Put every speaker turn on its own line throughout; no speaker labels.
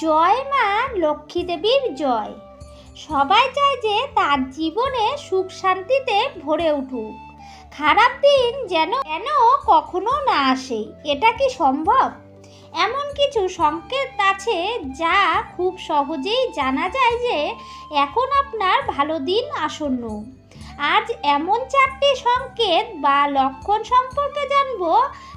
জয় মা, লক্ষ্মী দেবীর জয়। সবাই চায় যে তার জীবনে সুখ শান্তিতে ভরে উঠুক। খারাপ দিন যেন যেন কখনো না আসে, এটা কি সম্ভব? এমন কিছু সংকেত আছে যা খুব সহজেই জানা যায় যে এখন আপনার ভালো দিন আসন্ন। আজ এমন চারটি সংকেত বা লক্ষণ সম্পর্কে জানব,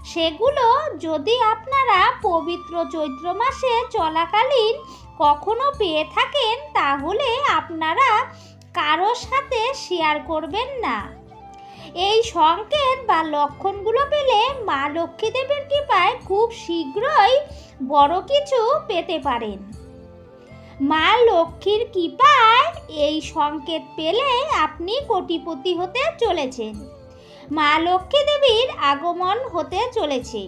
সেগুলো যদি আপনারা পবিত্র চৈত্র মাসে চলাকালীন কখনো পেয়ে থাকেন, তাহলে আপনারা কারোর সাথে শেয়ার করবেন না। এই সংকেত বা লক্ষণগুলো পেলে মা লক্ষ্মী দেবীর কৃপায় খুব শীঘ্রই বড় কিছু পেতে পারেন। মা লক্ষ্মীর কৃপায় এই সংকেত পেলে আপনি কোটিপতি হতে চলেছেন। মা লক্ষ্মী দেবীর আগমন হতে চলেছে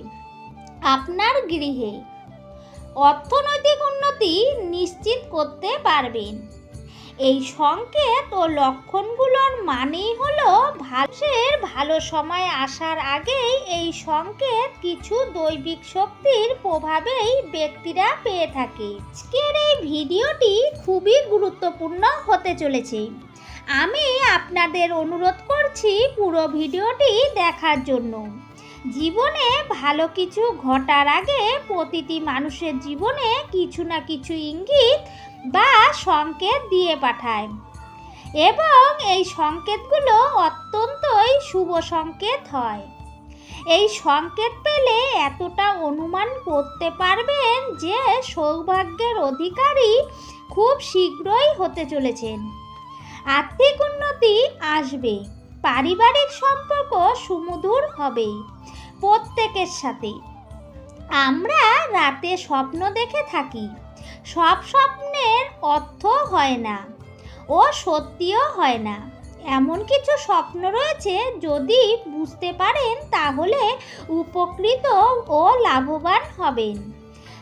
আপনার গৃহে। অর্থনৈতিক উন্নতি নিশ্চিত করতে পারবেন। এই সংকেত ও লক্ষণগুলোর মানেই হলো ভাষের ভালো সময় আসার আগেই এই সংকেত কিছু দৈবিক শক্তির প্রভাবেই ব্যক্তিরা পেয়ে থাকে। আজকের এই ভিডিওটি খুবই গুরুত্বপূর্ণ হতে চলেছে। আমি আপনাদের অনুরোধ করছি পুরো ভিডিওটি দেখার জন্য। জীবনে ভালো কিছু ঘটার আগে প্রতিটি মানুষের জীবনে কিছু না কিছু ইঙ্গিত বা সংকেত দিয়ে পাঠায়। এবং এই সংকেতগুলো অত্যন্তই শুভ সংকেত হয়। এই সংকেত পেলে এতটা অনুমান করতে পারবেন যে সৌভাগ্যের অধিকারী খুব শীঘ্রই হতে চলেছেন। আর্থিক উন্নতি আসবে, পারিবারিক সম্পর্ক সুমধুর হবে প্রত্যেকের সাথে। আমরা রাতে স্বপ্ন দেখে থাকি। সব স্বপ্নের অর্থ হয় না ও সত্যিও হয় না। এমন কিছু স্বপ্ন রয়েছে যদি বুঝতে পারেন তাহলে উপকৃত ও লাভবান হবেন।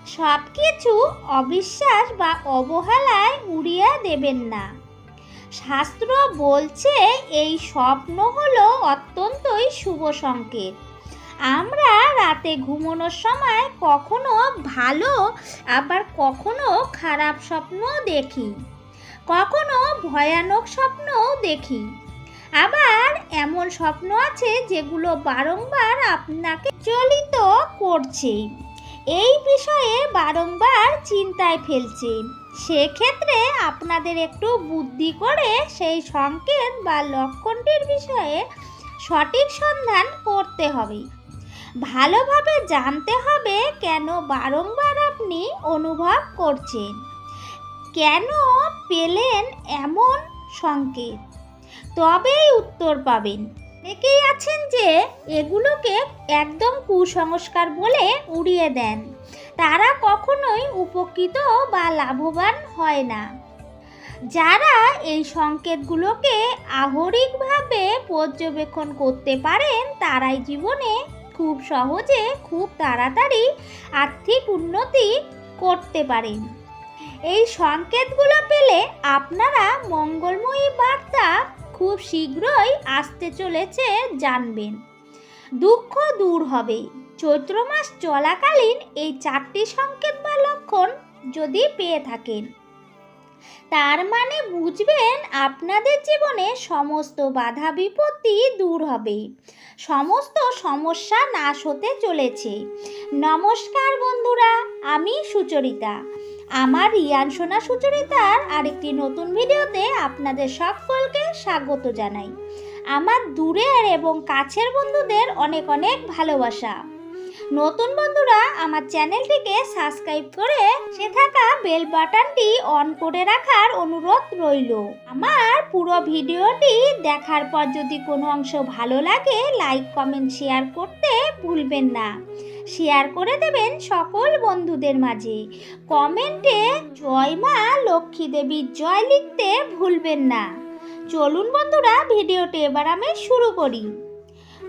সব কিছু অবিশ্বাস বা অবহেলায় উড়িয়ে দেবেন না। শাস্ত্র বলছে এই স্বপ্ন হলো অত্যন্তই শুভ সংকেত। আমরা রাতে ঘুমানোর সময় কখনো ভালো, আবার কখনো খারাপ স্বপ্ন দেখি। কখনো ভয়ানক স্বপ্নও দেখি। আবার এমন স্বপ্ন আছে যেগুলো বারংবার আপনাকে চলিত করছে। এই বিষয়ে বারংবার চিন্তায় ফেলছে। সেক্ষেত্রে আপনাদের একটু বুদ্ধি করে সেই সংকেত বা লক্ষণটির বিষয়ে সঠিক সন্ধান করতে হবে। ভালোভাবে জানতে হবে কেন বারংবার আপনি অনুভব করছেন। কেন পেলেন এমন সংকেত? তবেই উত্তর পাবেন। অনেকেই আছেন যে এগুলোকে একদম কুসংস্কার বলে উড়িয়ে দেন। তারা কখনোই উপকৃত বা লাভবান হয় না। যারা এই সংকেতগুলোকে আহরিকভাবে পর্যবেক্ষণ করতে পারেন, তারাই জীবনে খুব সহজে, খুব তাড়াতাড়ি আর্থিক উন্নতি করতে পারেন। এই সংকেতগুলো পেলে আপনারা মঙ্গলময়ী বার্তা খুব শীঘ্রই আসতে চলেছে জানবেন। দুঃখ দূর হবে। চৈত্র মাস চলাকালীন এই চারটি সংকেত বা লক্ষণ যদি পেয়ে থাকেন তার মানে বুঝবেন আপনাদের জীবনে সমস্ত বাধা বিপত্তি দূর হবে। সমস্ত সমস্যা নাশ হতে চলেছে। নমস্কার বন্ধুরা, আমি সুচরিতা। আমার রিয়ান সোনা সুচরিতার আরেকটি নতুন ভিডিওতে আপনাদের সকলকে স্বাগত জানাই। আমার দূরের এবং কাছের বন্ধুদের অনেক অনেক ভালোবাসা। নতুন বন্ধুরা, আমার চ্যানেলটিকে সাবস্ক্রাইব করে সে থাকা বেল বাটনটি অন করে রাখার অনুরোধ রইল। আমার পুরো ভিডিওটি দেখার পর যদি কোনো অংশ ভালো লাগে, লাইক, কমেন্ট, শেয়ার করতে ভুলবেন না। শেয়ার করে দেবেন সকল বন্ধুদের মাঝে। কমেন্টে জয় মা, লক্ষ্মী দেবীর জয় লিখতে ভুলবেন না। চলুন বন্ধুরা, ভিডিওটি এবার আমি শুরু করি।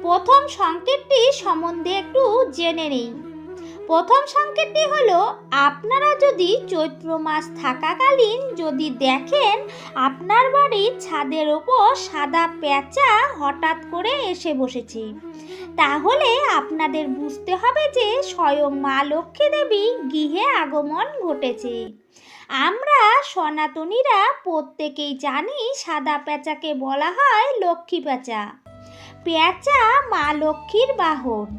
প্রথম সংকেতটি সম্বন্ধে একটু জেনে নেই। প্রথম সংকেতটি হলো, আপনারা যদি চৈত্র মাস থাকাকালীন যদি দেখেন, আপনার বাড়ির ছাদের ওপর সাদা পেঁচা হঠাৎ করে এসে বসেছে। তাহলে আপনাদের বুঝতে হবে যে স্বয়ং মা লক্ষ্মী দেবী গৃহে আগমন ঘটেছে। আমরা সনাতনীরা প্রত্যেকেই জানি সাদা পেঁচাকে বলা হয় লক্ষ্মী পেঁচা পেঁচা মা লক্ষ্মীর বাহন।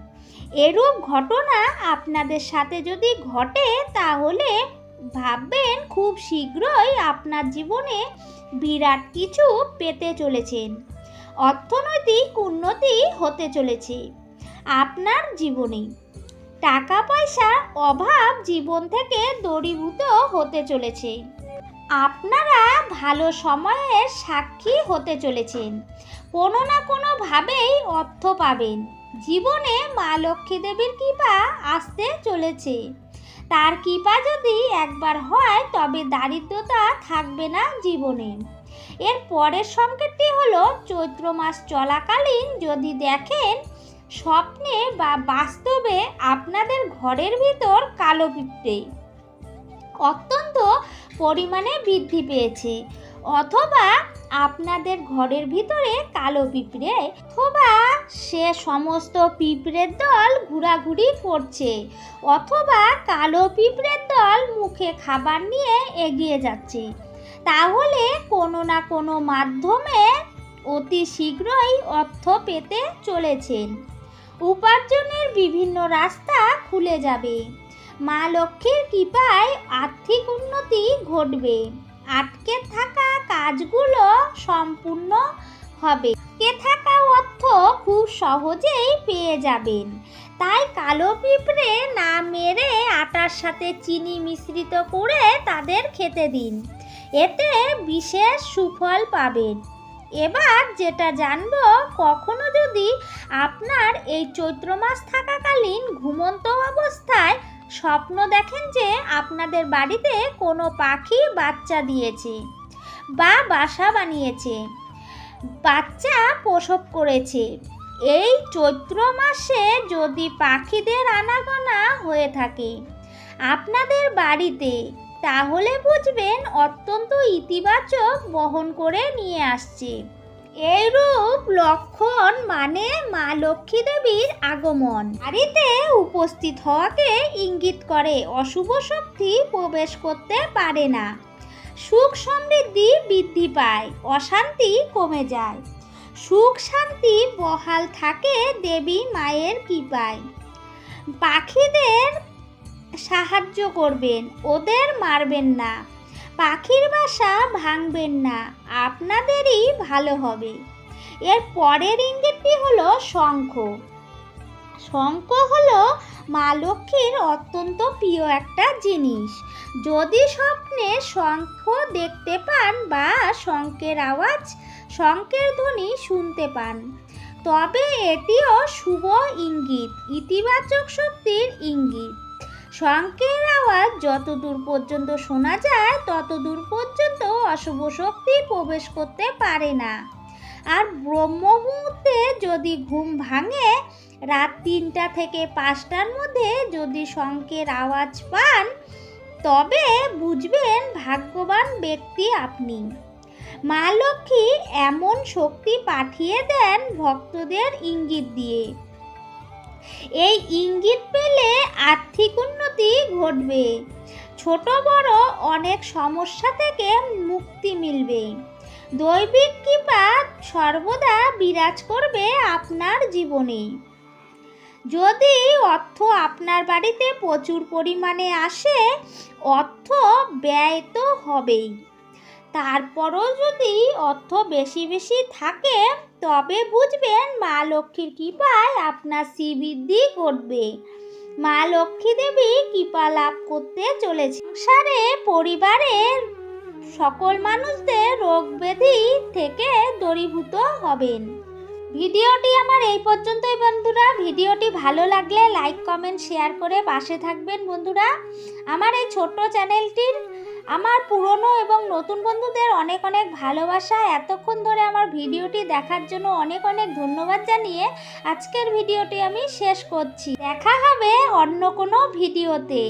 এরূপ ঘটনা আপনাদের সাথে যদি ঘটে, তাহলে ভাববেন খুব শীঘ্রই আপনার জীবনে বিরাট কিছু পেতে চলেছেন। অর্থনৈতিক উন্নতি হতে চলেছে আপনার জীবনে। টাকা পয়সার অভাব জীবন থেকে দূরীভূত হতে চলেছে। আপনারা ভালো সময়ের সাক্ষী হতে চলেছেন। কোনো না কোনোভাবেই অর্থ পাবেন। জীবনে মা লক্ষ্মী দেবীর কৃপা আসতে চলেছে। তার কৃপা যদি একবার হয়, তবে দারিদ্রতা থাকবে না জীবনে। এর পরের সংকেতটি হলো, চৈত্র মাস চলাকালীন যদি দেখেন, স্বপ্নে বা বাস্তবে আপনাদের ঘরের ভিতর কালো পিঁপড়ে। অত্যন্ত পরিমাণে বৃদ্ধি পেয়েছে। অথবা আপনাদের ঘরের ভিতরে কালো পিঁপড়ে অথবা সে সমস্ত পিঁপড়ের দল ঘোরাঘুরি করছে অথবা কালো পিঁপড়ের দল মুখে খাবার নিয়ে এগিয়ে যাচ্ছে। তাহলে কোনো না কোনো মাধ্যমে অতি শীঘ্রই অর্থ পেতে চলেছেন। উপার্জনের বিভিন্ন রাস্তা খুলে যাবে। মা লক্ষ্মীর কৃপায় আর্থিক উন্নতি ঘটবে। আটকে থাকা কাজগুলো সম্পূর্ণ হবে। আটকে থাকা অর্থ খুব সহজেই পেয়ে যাবেন। তাই কালো পিঁপড়ে না মেরে আটার সাথে চিনি মিশ্রিত করে তাদের খেতে দিন। এতে বিশেষ সুফল পাবেন। এবার যেটা জানব, কখনো যদি আপনার এই চৈত্র মাস থাকাকালীন ঘুমন্ত অবস্থায় স্বপ্ন দেখেন যে আপনাদের বাড়িতে কোনো পাখি বাচ্চা দিয়েছে বা বাসা বানিয়েছে। বাচ্চা প্রসব করেছে। এই চৈত্র মাসে যদি পাখিদের আনাগোনা হয়ে থাকে আপনাদের বাড়িতে, তাহলে বুঝবেন অত্যন্ত ইতিবাচক বহন করে নিয়ে আসছে। এইরূপ লক্ষণ মানে মা লক্ষ্মী দেবীর আগমন। বাড়িতে উপস্থিত হওয়াকে ইঙ্গিত করে, অশুভ শক্তি প্রবেশ করতে পারে না। সুখ সমৃদ্ধি বৃদ্ধি পায়, অশান্তি কমে যায়। সুখ শান্তি বহাল থাকে দেবী মায়ের কৃপায়। পাখিদের সাহায্য করবেন, ওদের মারবেন না। পাখির বাসা ভাঙবেন না, আপনাদেরই ভালো হবে। এর পরের ইঙ্গিতটি হলো শঙ্খ। শঙ্খ হলো মা লক্ষ্মীর অত্যন্ত প্রিয় একটা জিনিস। যদি স্বপ্নে শঙ্খ দেখতে পান বা শঙ্খের আওয়াজ, শঙ্খের ধ্বনি শুনতে পান, তবে এটিও শুভ ইঙ্গিত, ইতিবাচক শক্তির ইঙ্গিত। শঙ্খের আওয়াজ যত দূর পর্যন্ত শোনা যায় তত দূর পর্যন্ত অশুভ শক্তি প্রবেশ করতে পারে না। আর ব্রহ্ম মুহূর্তে যদি ঘুম ভাঙে, রাত তিনটা থেকে পাঁচটার মধ্যে যদি শঙ্কের আওয়াজ পান, তবে বুঝবেন ভাগ্যবান ব্যক্তি আপনি। মা লক্ষ্মী এমন শক্তি পাঠিয়ে দেন ভক্তদের ইঙ্গিত দিয়ে। এই ইঙ্গিত পেলে আর্থিক উন্নতি ঘটবে। ছোট বড় অনেক সমস্যা থেকে মুক্তি মিলবে। দৈবিক কৃপা সর্বদা বিরাজ করবে আপনার জীবনে। যদি অর্থ আপনার বাড়িতে প্রচুর পরিমাণে আসে, অর্থ ব্যয় তো হবেই। তারপরও যদি অর্থ বেশি বেশি থাকে, তবে বুঝবেন মা লক্ষ্মীর কৃপায় আপনার শ্রীবৃদ্ধি ঘটবে। মা লক্ষ্মী দেবী কৃপা লাভ করতে চলেছে সংসারে পরিবারের সকল মানুষদের রোগ ব্যাধি থেকে দূরীভূত হবেন। ভিডিওটি আমার এই পর্যন্তই বন্ধুরা। ভিডিওটি ভালো লাগলে লাইক, কমেন্ট, শেয়ার করে পাশে থাকবেন বন্ধুরা। আমার এই ছোট্ট চ্যানেলটির আমার পুরনো এবং নতুন বন্ধুদের অনেক অনেক ভালোবাসা। এতক্ষণ ধরে আমার ভিডিওটি দেখার জন্য অনেক অনেক ধন্যবাদ জানিয়ে আজকের ভিডিওটি আমি শেষ করছি। দেখা হবে অন্য কোনো ভিডিওতে।